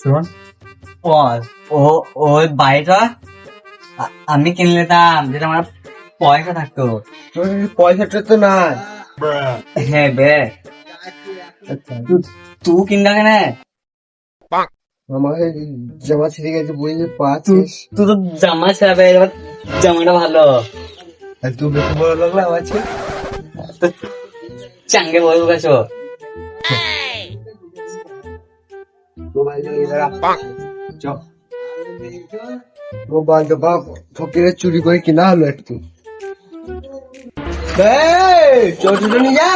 শোন। ও ও ওই বাড়িটা আমি কিনে নিতাম যেটা আমার পয়সা থাকতো। পয়সাটা তো নাই। হ্যাঁ বে। তুই কিনতে কেন? আমাকে জামা ছিঁড়ে গেছে বুঝতে পারছিস তুই তো জামা ছেড়াবে জামাটা ভালো। আর তুই বেশি বড় লাগল আমার তো চাঙ্গে বলব গেছো মোবাইল নিয়ে দাঁড়া। চ। মোবাইল তো বাপ ফকিরের চুরি করে কিনা হলো একটু। চোটুটো নিয়ে যা।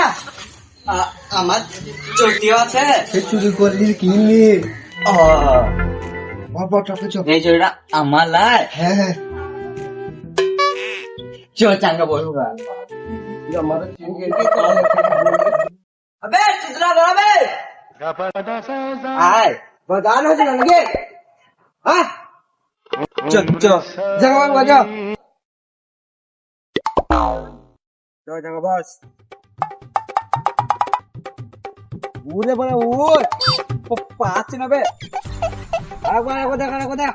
আমার চটিও আছে। সে চুরি করে দিলি কিনলি বাবা টাকা চ। এই চটিটা আমার লাই হ্যাঁ হ্যাঁ। চ চাঙ্গে বলব গেছে তাহলে আবে চিত্রা দাঁড়াবে আয় বাদান হচ্ছে না নাকি হ্যাঁ চ চ জামা বাজা চ জামা বস উড়ে বলে উড় পাচ্ছি না বে একবার একবার দেখা একবার দেখা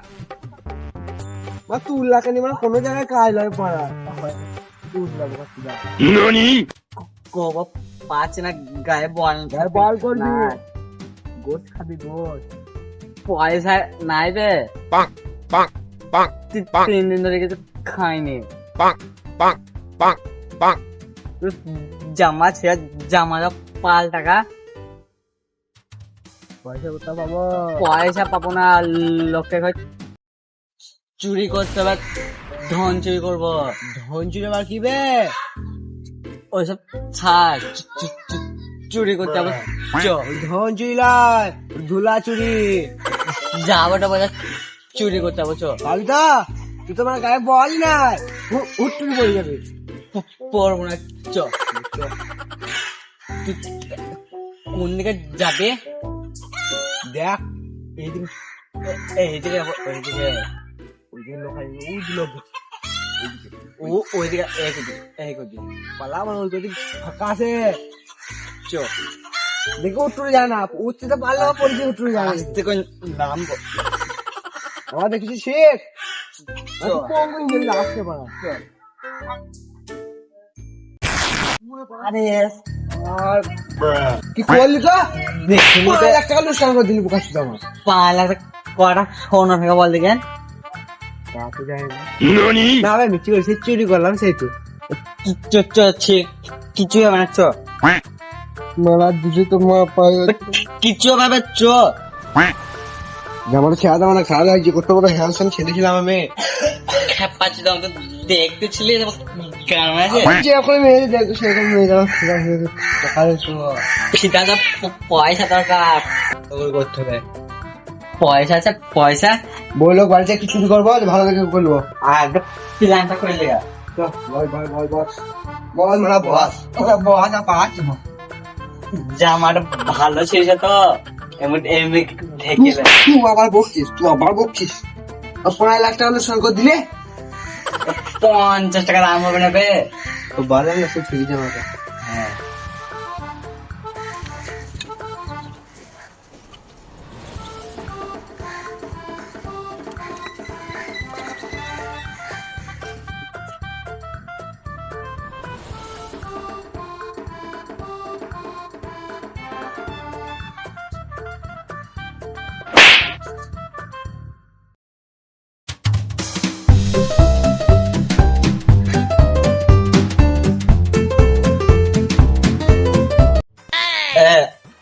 মা তুল লাগানি মানে কোনো জায়গায় কাজ লাগে পাড়া তুল লাগবে কব পাচ্ছি না গায়ে বল গায়ে বল করবি। গোস খাবি গোস পয়সা নাই বে। তি- তিন দিন ধরে কিছু খাইনি। জামা জামাটা পাল টাকা। পয়সা পাবো? পয়সা পাবো না লোককে চুরি করতে হবে ধন চুরি করব। ধন চুরি আবার কি বে? ওইসব ছাড় চুরি করতে হবে। ধন চুরি ধুলা চুরি। যাবোটা বোঝা চুরি করতে হবে চ। পাবিতা তুই তো আমার গায়ে বল উঠ চুরি পড়ে যাবে। পড়ব না চ। কোন দিকে যাবে? দেখ এইদিকে এইদিকে ওইদিকে ওইদিকে লোক ওই লোক ও ওইদিকে এক দিকে এক দিকে। পালা ওই যদি ফাঁকা আছে চ দেখে উঠতে যায় না উঠতে তো পারলে আমার পরিচয় উঠতে যায়। না আস্তে করে নামবো আমার দেখেছি শেখ আসতে পারা। আরে আর কি করলি তো? দেখি পাঁচ লাখ টাকা লোকসান করে দিলি বোকা শুধু আমার। পাঁচ লাখ কটা সোনা থেকে বল দেখেন তা তো জানি না না ভাই মিষ্টি করেছি চুরি করলাম সেই তো। ঠিক কিছু হবে না চ। পায়ে। কিছু চ। জামাটা ছেড়া দাও না খারাপ লাগছে কত বড় হ্যান্ডসাম আমি। তো আমাকে কেমন আছে? যে এখন মেয়ে দেখো সেরকম মেয়ে যাওয়া ফিতাটা পয়সা দরকার। করতে হবে। পয়সা আছে পয়সা? বলল বাড়িতে একটু চুরি করব? ভালো দেখে করব আর প্ল্যানটা করে লেগা। বল বল বল বস বল বস বস আর পাঁচ জামাটা ভালো ছিল তো এমন এমনি ঢেকে তুই আবার বকছিস তুই আবার বকছিস। আর পনেরো লাখ টাকা সই করে দিলে? পঞ্চাশ টাকা দাম হবে না বে। তো বাজার না সে ছুটি জামাটা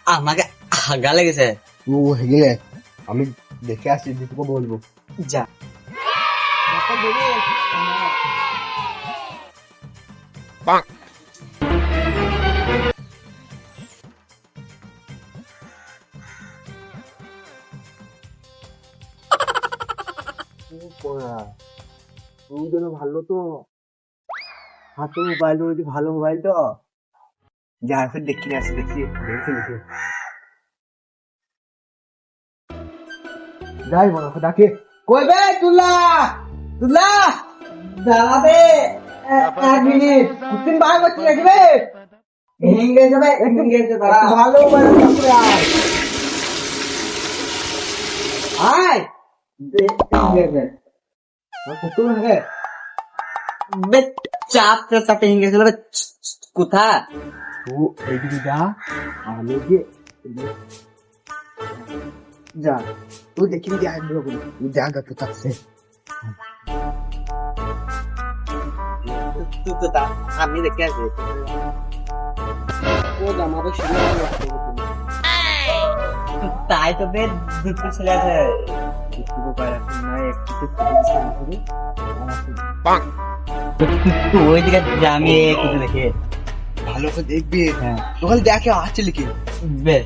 আমাকে হাগা লেগেছে। ও হেগেলে আমি দেখে আসছি তোকে বলব। যা। তুই যেন ভালো তো? হাতে মোবাইল ভালো মোবাইল তো? যা এখন দেখি আসি দেখি দেখি দেখি। যাই বলো ডাকে কই বে তুলা তুলা দাঁড়াবে এক মিনিট তিন বার করছি রাখবে ভেঙে যাবে একটু ভালো মোবাইল আয় আয় দে দে দে কুকুর হে বে চাপ চাপে হিঙ্গে গেছিল কোথা ও এইদিকে যা আমি যে যা তুই দেখি যা যা গা তুই থাকছে তো আমি দেখে আসি ও জামাটা শুরু তাই তো বে দুটো ছেলে আছে শুরু করে না একটু শুরু ওই দিকে আমি একটু দেখে। ভালো করে দেখবি। হ্যাঁ। ওখানে দেখে আসছে লিখে। বেশ।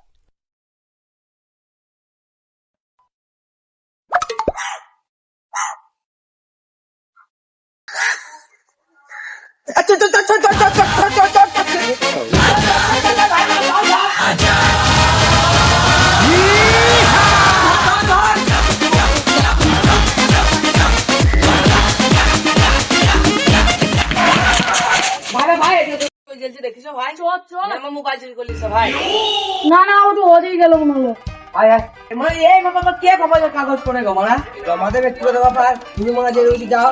না না ও তো ওদিকে গেল মনে হলো। কাগজ করে গো মারা জমা দেবে একটু দেওয়া পার। তুমি মনে যে রুটি যাও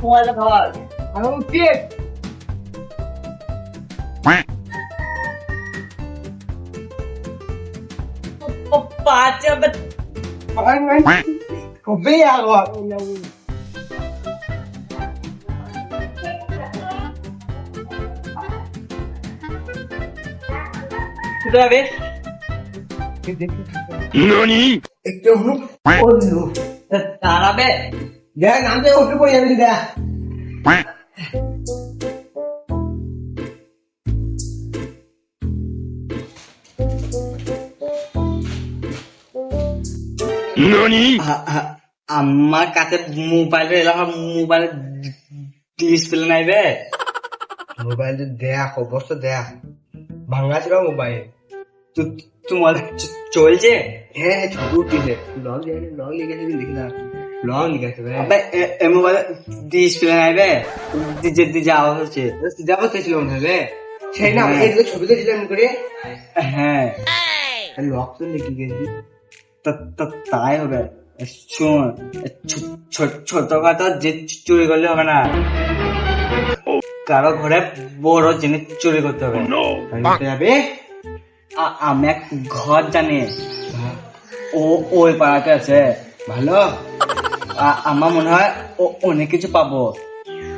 তোমার খাবার আমি উঠছি। পাঁচ কবে আগো যাবে একটু বন্ধু দাঁড়াবে? দেখ নামতে উঠে পড়ে যাবি দেখ। আমার কাছে মোবাইল এলাকা মোবাইল ডিসপ্লে নাই বে। মোবাইল দেখ অবস্থা দেখ। ভাঙা ছিল মোবাইল। তু- তোমার চলছে? হ্যাঁ ছবি উঠিলে লং লিখে লিখেছে লিখি না লং লিখেছে ভাই আবে এ- এ মোবাইল ডিসপ্লে নাই বে যে যে যাওয়া হচ্ছে সিধা বসে ছিল মনে হবে সেই না হ্যাঁ। এই যে ছবিতে ছিলাম করে হ্যাঁ লক তো লিখে গেছি তা- তা- তাই হবে শোন ছোটখাটো যে চুরি করলে হবে না কারও ঘরে বড় জিনিস চুরি করতে হবে যাবে আমি এক ঘর জানি ও ওই পাড়াতে আছে ভালো আমার মনে হয় ও অনেক কিছু পাবো।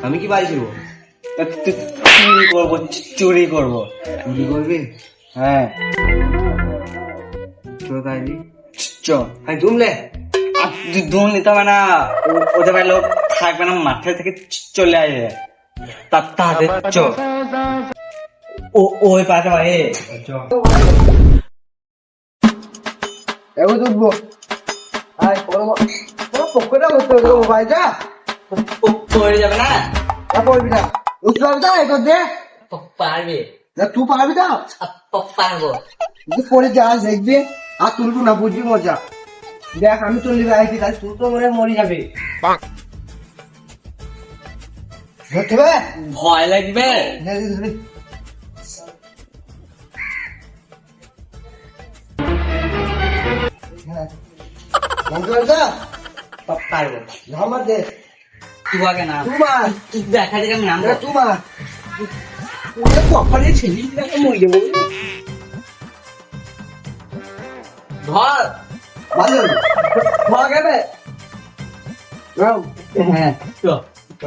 আমি কি বাড়ি তু- চুরি করব চুরি করব। চুরি করবি? হ্যাঁ। তোর কাজে চ হ্যাঁ নিতে হবে না। ও- ওদের বাড়ির লোক থাকবে না মাঠে থেকে চলে আসবে। তা তাদের চ। ও ওই পাশে ভাই এবার উঠবো আয় কোনো পক্ষটা বসতে হবে মোবাইল যা। পড়ে যাবে না? যা পড়বি না উঠতে পারবি না এবার দে। পারবে। না তুই পারবি না পারব। তুই পড়ে যা দেখবি। আর তুলবো না বুঝবি মজা। দেখ আমি চলে যাচ্ছি তাই তুই তো মনে মরে যাবে। ভয় লাগবে। নে, দে আগে না। তুই মার দেখা যাক নাম এটা ওরে কপালে ছেলে দেখে মরে যাব ধর। ভালো। হ্যাঁ চ। চ।